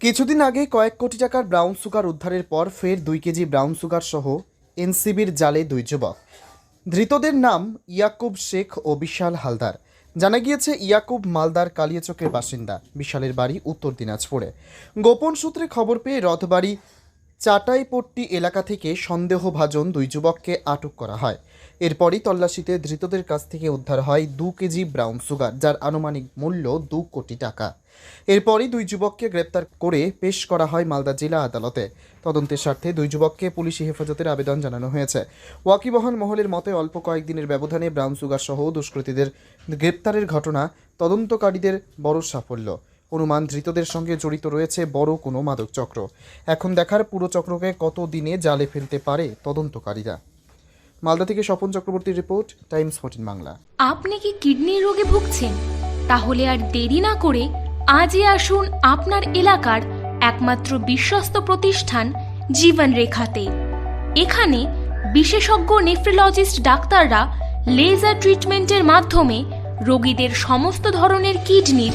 কিছুদিন আগে কয়েক কোটি টাকার ব্রাউন সুগার উদ্ধারের পর ফের দুই কেজি ব্রাউন সুগার সহ এনসিবির জালে দুই যুবক। ধৃতদের নাম ইয়াকুব শেখ ও বিশাল হালদার। জানা গিয়েছে, ইয়াকুব মালদার কালিয়াচকের বাসিন্দা। বিশালের বাড়ি উত্তর দিনাজপুরে। গোপন সূত্রে খবর পেয়ে রথবাড়ি চাটাইপট্টি এলাকা থেকে সন্দেহভাজন দুই যুবককে আটক করা হয়। এরপরই তল্লাশিতে ধৃতদের কাছ থেকে উদ্ধার হয় দু কেজি ব্রাউন সুগার, যার আনুমানিক মূল্য দু কোটি টাকা। এরপরই দুই যুবককে গ্রেপ্তার করে পেশ করা হয় মালদা জেলা আদালতে। তদন্তের স্বার্থে দুই যুবককে পুলিশি হেফাজতের আবেদন জানানো হয়েছে। ওয়াকিবহাল মহলের মতে অল্প কয়েকদিনের ব্যবধানে ব্রাউন সুগার সহ দুষ্কৃতীদের গ্রেপ্তারের ঘটনা তদন্তকারীদের বড় সাফল্য। অনুমান ধৃতদের সঙ্গে জড়িত রয়েছে বড় কোনো মাদক চক্র। এখন দেখার পুরো চক্রকে কত দিনে জালে ফেলতে পারে তদন্তকারীরা। মালদা থেকে স্বপন চক্রবর্তীর রিপোর্ট, টাইমস ফোর্টিন বাংলা। আপনি কি কিডনির রোগে ভুগছেন? তাহলে আর দেরি না করে আজই আসুন আপনার এলাকার একমাত্র বিশ্বস্ত প্রতিষ্ঠান জীবন রেখাতে এখানে বিশেষজ্ঞ নেফ্রোলজিস্ট ডাক্তাররা লেজার ট্রিটমেন্টের মাধ্যমে রোগীদের সমস্ত ধরনের কিডনির